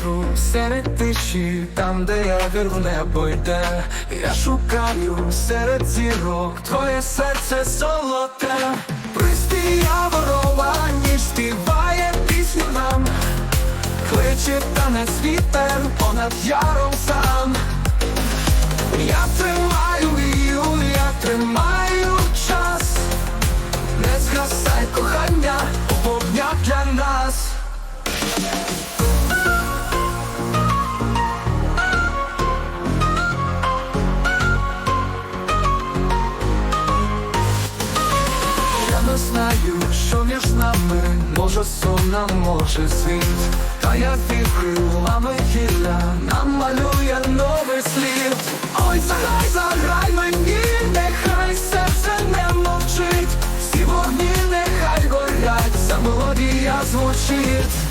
вітру серед тиші, там, де я віру небо йде, я шукаю серед зірок твоє серце золоте, Приспій ворова, ніж співає пісню нам, кличе танець вітер понад яром сам. Я тримаю сон, а може світ, та я крилами гілля намалює новий слід. Ой, заграй, заграй мені, нехай серце не мовчить, всі вогні нехай горять, за мелодія звучить.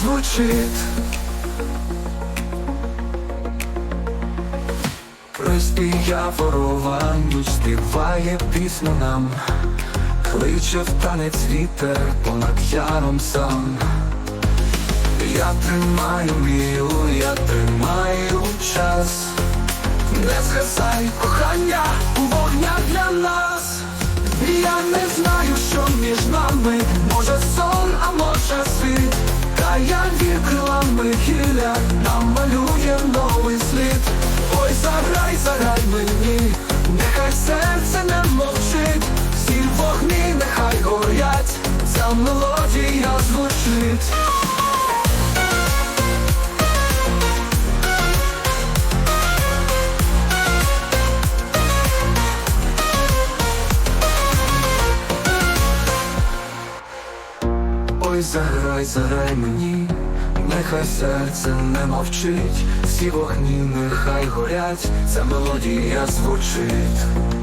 Звучить. Приспія ворова ніч співає пісню нам. Кличе в танець вітер понад яром сам. Я тримаю мію, я тримаю час. Не згасай кохання у вогнях для нас. Я не знаю, що між нами Може сон, крилами гілля намалює новий слід Ой, заграй, заграй мені, нехай серце не мовчить, всі вогні нехай горять, ця мелодія звучить. Ой, заграй, заграй мені, нехай серце не мовчить, всі вогні нехай горять, ця мелодія звучить.